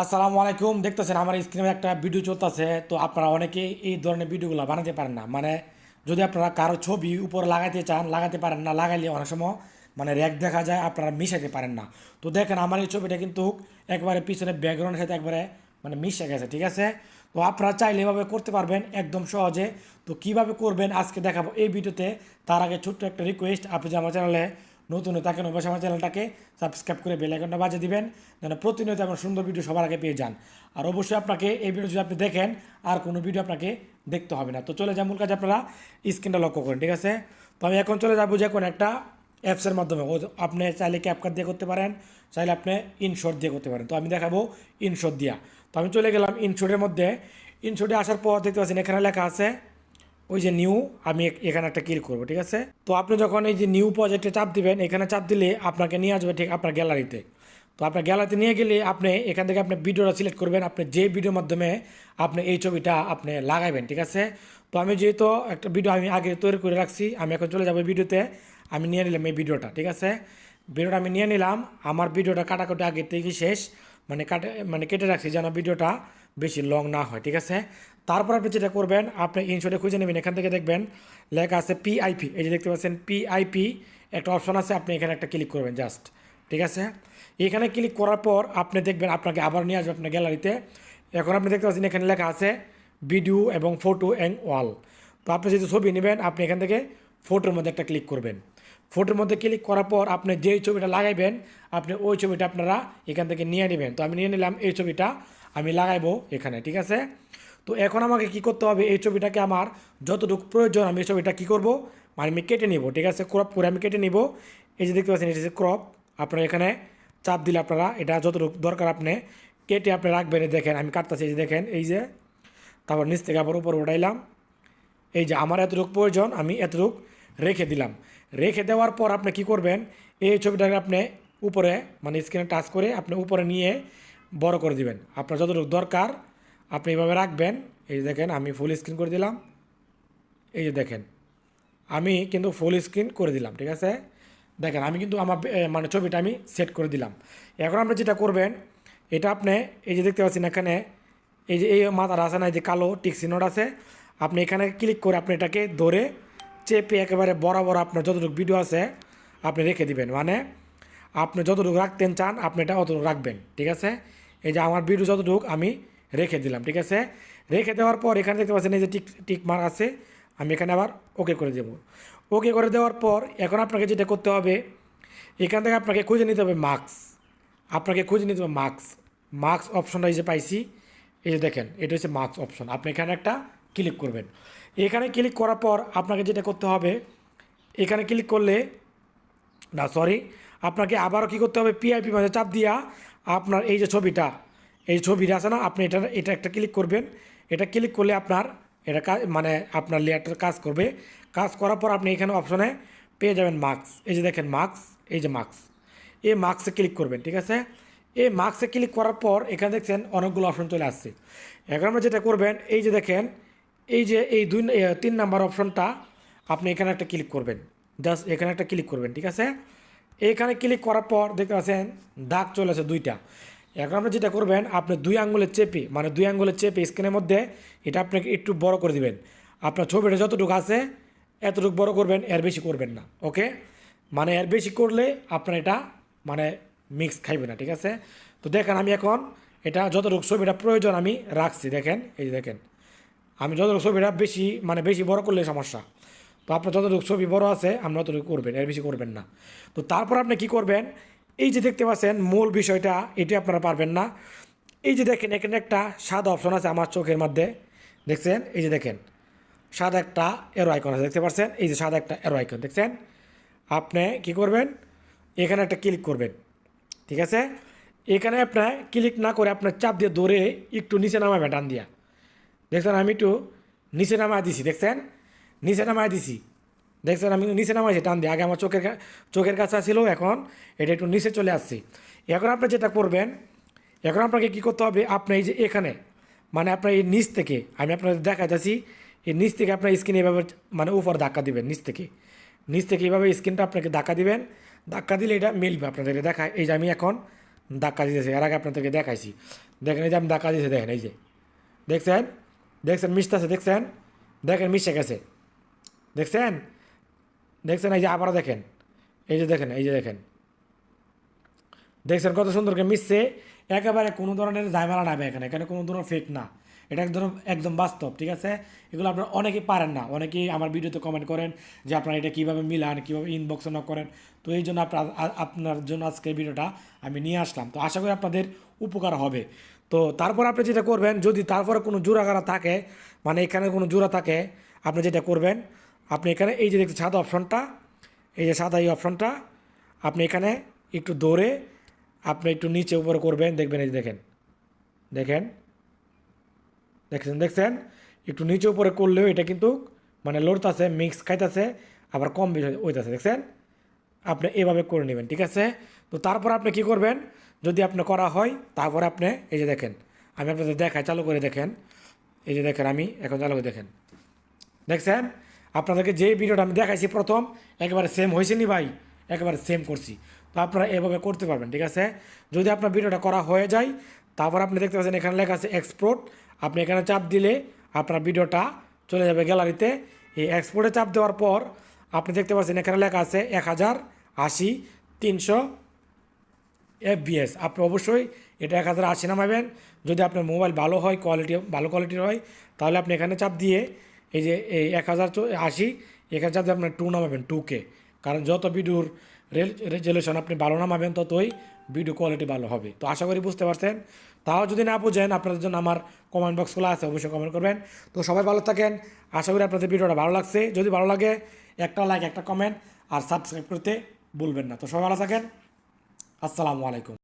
আসসালামু আলাইকুম। দেখতেছেন আমার স্ক্রিনে একটা ভিডিও চলতেছে। তো আপনারা অনেকেই এই ধরনের ভিডিওগুলো বানাতে পারেন না। মানে যদি আপনারা কারও ছবি উপর লাগাতে চান লাগাতে পারেন না, লাগাইলে অনেক সময় মানে র্যাক দেখা যায়, আপনারা মিশাতে পারেন না। তো দেখেন আমার এই ছবিটা কিন্তু একবারে পিছনে ব্যাকগ্রাউন্ডের সাথে একবারে মানে মিশে গেছে, ঠিক আছে? তো আপনারা চাইলে এভাবে করতে পারবেন একদম সহজে। তো কীভাবে করবেন আজকে দেখাবো এই ভিডিওতে তার আগে ছোট্ট একটা রিকোয়েস্ট আপনি যে আমার চ্যানেলে নতুন থাকেন অবশ্যই আমার চ্যানেলটাকে সাবস্ক্রাইব করে বেল আইকনটা বাজিয়ে দিবেন, যেন প্রতিনিয়ত আমার সুন্দর ভিডিও সবার আগে পেয়ে যান। আর অবশ্যই আপনাকে এই ভিডিও যদি আপনি দেখেন, আর কোনো ভিডিও আপনাকে দেখতে হবে না। তো চলে যান মূল কাজ আপনারা স্ক্রিনটা লক্ষ্য করেন, ঠিক আছে? তো আমি এখন চলে যাব যে কোনো একটা অ্যাপসের মাধ্যমে। আপনি চাইলে ক্যাপকাট দিয়ে করতে পারেন, চাইলে আপনি ইনশট দিয়ে করতে পারেন। তো আমি দেখাবো ইনশট দিয়া। তো আমি চলে গেলাম ইনশটের মধ্যে। ইনশটে আসার পর দেখতে পাচ্ছেন এখানে লেখা আছে ওই যে নিউ আমি এখানে একটা ক্লিক করব, ঠিক আছে? তো আপনি যখন এই যে নিউ প্রজেক্টে চাপ দিবেন, এখানে চাপ দিলে আপনাকে নিয়ে আসবে ঠিক আপনার গ্যালারিতে তো আপনার গ্যালারিতে নিয়ে গেলে আপনি, এখান থেকে আপনি ভিডিওটা সিলেক্ট করবেন, আপনি যে ভিডিওর মাধ্যমে আপনি এই ছবিটা আপনি লাগাবেন ঠিক আছে? তো আমি যেহেতু একটা ভিডিও আমি আগে তৈরি করে রাখছি, আমি এখন চলে যাব ভিডিওতে, আমি নিয়ে নিলাম এই ভিডিওটা, ঠিক আছে? ভিডিওটা আমি নিয়ে নিলাম, আমার ভিডিওটা কাটাকুটি আগে থেকে শেষ মানে কাটে মানে কেটে রাখছি যেন ভিডিওটা বেশি লং না হয়, ঠিক আছে? তারপর আপনি যেটা করবেন, আপনি ইনশটে খুঁজে নেবেন, এখান থেকে দেখবেন লেখা আছে পিআইপি এই যে দেখতে পাচ্ছেন পিআইপি একটা অপশন আছে, আপনি এখানে একটা ক্লিক করবেন জাস্ট ঠিক আছে? এখানে ক্লিক করার পর আপনি দেখবেন আপনাকে আবার নিয়ে আসবে আপনার গ্যালারিতে এখন আপনি দেখতে পাচ্ছেন এখানে লেখা আছে ভিডিও এবং ফটো অ্যান্ড ওয়াল তো আপনি যেহেতু ছবি নেবেন, আপনি এখান থেকে ফটোর মধ্যে একটা ক্লিক করবেন। ফটোর মধ্যে ক্লিক করার পর আপনি যেই ছবিটা লাগাইবেন, আপনি ওই ছবিটা আপনারা এখান থেকে নিয়ে নেবেন। তো আমি নিয়ে নিলাম এই ছবিটা আমি লাগাইবো এখানে, ঠিক আছে? তো এখন আমাকে কি করতে হবে? এই ছবিটাকে আমার যতটুকু প্রয়োজন, আমি এই ছবিটা কী করব? মানে আমি কেটে নিব, ঠিক আছে? ক্রপ করে আমি কেটে নিব। এই যে দেখতে পাচ্ছেন, এটা হচ্ছে ক্রপ আপনারা এখানে চাপ দিলে আপনারা এটা যতটুকু দরকার আপনি কেটে আপনি রাখবেন দেখেন, আমি কাটতেছি, এই যে দেখেন, এই যে। তারপর নিচ থেকে আবার উপর উঠাইলাম। এই যে আমার এতটুকু প্রয়োজন, আমি এতটুকু রেখে দিলাম। রেখে দেওয়ার পর আপনি কি করবেন? এই ছবিটাকে আপনি উপরে মানে স্ক্রিনে টাচ করে আপনি উপরে নিয়ে বড় করে দিবেন। আপনার যতটুকু দরকার, আপনি এইভাবে রাখবেন। এই যে দেখেন, আমি ফুল স্ক্রিন করে দিলাম। এই যে দেখেন, আমি কিন্তু ফুল স্ক্রিন করে দিলাম, ঠিক আছে? দেখেন, আমি কিন্তু আমার মানে ছবিটা আমি সেট করে দিলাম। এখন আপনি যেটা করবেন, এটা আপনি, এই যে দেখতে পাচ্ছেন এখানে, এই যে, এই মাথার আছে না, এই যে কালো টিক্সিনোট আছে, আপনি এখানে ক্লিক করে আপনি এটাকে ধরে চেপে একেবারে বরাবর আপনার যতটুকু ভিডিও আছে, আপনি রেখে দিবেন। মানে আপনি যতটুকু রাখতেন চান, আপনি এটা অতটুকু রাখবেন, ঠিক আছে? এই যে আমার ভিডিও যতটুকু আমি রেখে দিলাম, ঠিক আছে? রেখে দেওয়ার পর এখানে দেখতে পাচ্ছেন এই যে টিক টিক মার আছে, আমি এখানে আবার ওকে করে দেবো। ওকে করে দেওয়ার পর এখন আপনাকে যেটা করতে হবে, এখান থেকে আপনাকে খুঁজে নিতে হবে মার্কস আপনাকে খুঁজে নিতে হবে মার্কস মার্কস অপশনটা এই যে পাইছি, এই যে দেখেন, এটা হচ্ছে মার্কস অপশন আপনি এখানে একটা ক্লিক করবেন। এখানে ক্লিক করার পর আপনাকে যেটা করতে হবে, এখানে ক্লিক করলে, না সরি আপনাকে আবারও কী করতে হবে পিআইপি মাঝে চাপ দিয়া আপনার এই যে ছবিটা, এই ছবিটা আছে না, আপনি এটা এটা একটা ক্লিক করবেন। এটা ক্লিক করলে আপনার, এটা কাজ মানে আপনার লেয়ারটার কাজ করবে। কাজ করার পর আপনি এখানে অপশনে পেয়ে যাবেন মার্কস এই যে দেখেন মার্কস এই যে মার্কস এই মার্কসে ক্লিক করবেন, ঠিক আছে? এই মার্কসে ক্লিক করার পর এখানে দেখছেন অনেকগুলো অপশন চলে আসছে। এখন আমরা যেটা করবেন, এই যে দেখেন, এই যে এই দুই তিন নাম্বার অপশনটা আপনি এখানে একটা ক্লিক করবেন। জাস্ট এখানে একটা ক্লিক করবেন, ঠিক আছে? এখানে ক্লিক করার পর দেখতে পাচ্ছেন দাগ চলে আসে দুইটা। এখন আপনি যেটা করবেন, আপনি দুই আঙ্গুলের চেপে মানে দুই আঙ্গুলের চেপে স্ক্রিনের মধ্যে এটা আপনাকে একটু বড় করে দিবেন। আপনার ছবিটা যতটুকু আছে, এতটুকু বড় করবেন, এর বেশি করবেন না ওকে মানে এর বেশি করলে আপনার এটা মানে মিক্স খাইবে না, ঠিক আছে? তো দেখেন আমি এখন এটা যতটুকু ছবিটা প্রয়োজন আমি রাখছি, দেখেন, এই দেখেন। আমি যতটুকু ছবিটা বেশি মানে বেশি বড় করলে সমস্যা। তো আপনার যতটুকু ছবি বড় আছে আপনি ততটুকু করবেন, এর বেশি করবেন না। তো তারপর আপনি কি করবেন? এই যে দেখতে পাচ্ছেন, মূল বিষয়টা, এটি আপনারা পারবেন না। এই যে দেখেন, এখানে একটা সাদা অপশন আছে আমার চোখের মধ্যে। দেখছেন? এই যে দেখেন, সাদা একটা এরো আইকন আছে, দেখতে পাচ্ছেন? এই যে সাদা একটা এরো আইকন দেখছেন? আপনি কি করবেন? এখানে একটা ক্লিক করবেন, ঠিক আছে? এখানে আপনার ক্লিক না করে আপনার চাপ দিয়ে ধরে একটু নিচে নামাবেন, ডান দিয়া। দেখছেন? আমি একটু নিচে নামা দিছি, দেখছেন? নিচে নামায় দিছি। দেখছেন আমি নিচে নামাইছি, টান দিয়ে। আগে আমার চোখের চোখের কাছে ছিল এখন এটা একটু নিচে চলে আসছি। এখন আপনি যেটা করবেন, এখন আপনাকে কী করতে হবে? আপনি এই যে এখানে মানে আপনার এই নিচ থেকে, আমি আপনাদের দেখা যাচ্ছি এই নিচ থেকে আপনার স্ক্রিন এভাবে মানে উপর ধাক্কা দিবেন, নিচ থেকে। নিচ থেকে এইভাবে স্ক্রিনটা আপনাকে ধাক্কা দিবেন। ধাক্কা দিলে এটা মিলবে আপনাদেরকে দেখায়। এই যে আমি এখন ধাক্কা দিতেছে, এর আগে আপনাদেরকে দেখাইছি। দেখেন এই যে আমি ধাক্কা দিয়েছি দেখেন এই যে। দেখছেন? দেখছেন? মিশতেছে, দেখছেন? দেখেন, মিশে গেছে। দেখছেন? দেখছেন এই যে আবারও দেখেন। এই যে দেখেন, এই যে দেখেন। দেখছেন কত সুন্দর করে মিশছে। একেবারে কোনো ধরনের ঝামেলা নামে এখানে এখানে কোনো ধরনের ফেক না। এটা একদম একদম বাস্তব, ঠিক আছে? এগুলো আপনারা অনেকেই পারেন না। অনেকেই আমার ভিডিওতে কমেন্ট করেন যে আপনারা এটা কীভাবে মিলান, কীভাবে ইনবক্স না করেন। তো এই জন্য আপনার আপনার জন্য আজকে ভিডিওটা আমি নিয়ে আসলাম। তো আশা করি আপনাদের উপকার হবে। তো তারপর আপনি যেটা করবেন, যদি তারপরে কোনো জোড়াগাড়া থাকে মানে এখানে কোনো জোড়া থাকে, আপনি যেটা করবেন আপনি এখানে এই যে দেখতে সাদা অপশনটা, এই যে সাদা এই অপশনটা, আপনি এখানে একটু দৌড়ে আপনি একটু নিচে উপরে করবেন, দেখবেন এই যে দেখেন দেখেন দেখছেন দেখছেন? একটু নিচে উপরে করলেও এটা কিন্তু মানে লড়তাছে, মিক্স খাইতেছে, আবার কম বেশি হইতেছে, দেখছেন? আপনি এভাবে করে নেবেন, ঠিক আছে? তো তারপর আপনি কি করবেন? যদি আপনি করা হয়, তারপর আপনি এই যে দেখেন, আমি আপনাদের দেখাই, চালু করে দেখেন। এই যে দেখেন, আমি এখন চালু করে দেখেন। দেখছেন? আপনাদেরকে যে ভিডিওটা আমি দেখাইছি প্রথম, একেবারে সেম হয়েছে নি ভাই? একেবারে সেম করছি। তো আপনারা এভাবে করতে পারবেন, ঠিক আছে? যদি আপনার ভিডিওটা করা হয়ে যায়, তারপর আপনি দেখতে পাচ্ছেন এখানে লেখা আছে এক্সপোর্ট আপনি এখানে চাপ দিলে আপনার ভিডিওটা চলে যাবে গ্যালারিতে এই এক্সপোর্টে চাপ দেওয়ার পর, আপনি দেখতে পাচ্ছেন এখানে লেখা আছে এক হাজার আশি তিনশো এফবিএস আপনি অবশ্যই এটা এক হাজার আশি নামাবেন। যদি আপনার মোবাইল ভালো হয় কোয়ালিটি ভালো কোয়ালিটির হয়, তাহলে আপনি এখানে চাপ দিয়ে এই যে, এই এক হাজার আশি চাপ দিয়ে আপনার টু নামাবেন টু কে কারণ যত ভিডিওর রেজলিউশন আপনি ভালো নামাবেন, ততই ভিডিও কোয়ালিটি ভালো হবে। তো আশা করি বুঝতে পারছেন। তাও যদি না বুঝেন, আপনাদের জন্য আমার কমেন্ট বক্স খোলা আছে, অবশ্যই কমেন্ট করবেন। তো সবাই ভালো থাকেন। আশা করি আপনাদের ভিডিওটা ভালো লাগছে। যদি ভালো লাগে, একটা লাইক একটা কমেন্ট আর সাবস্ক্রাইব করতে ভুলবেন না। তো সবাই ভালো থাকেন। আসসালামু আলাইকুম।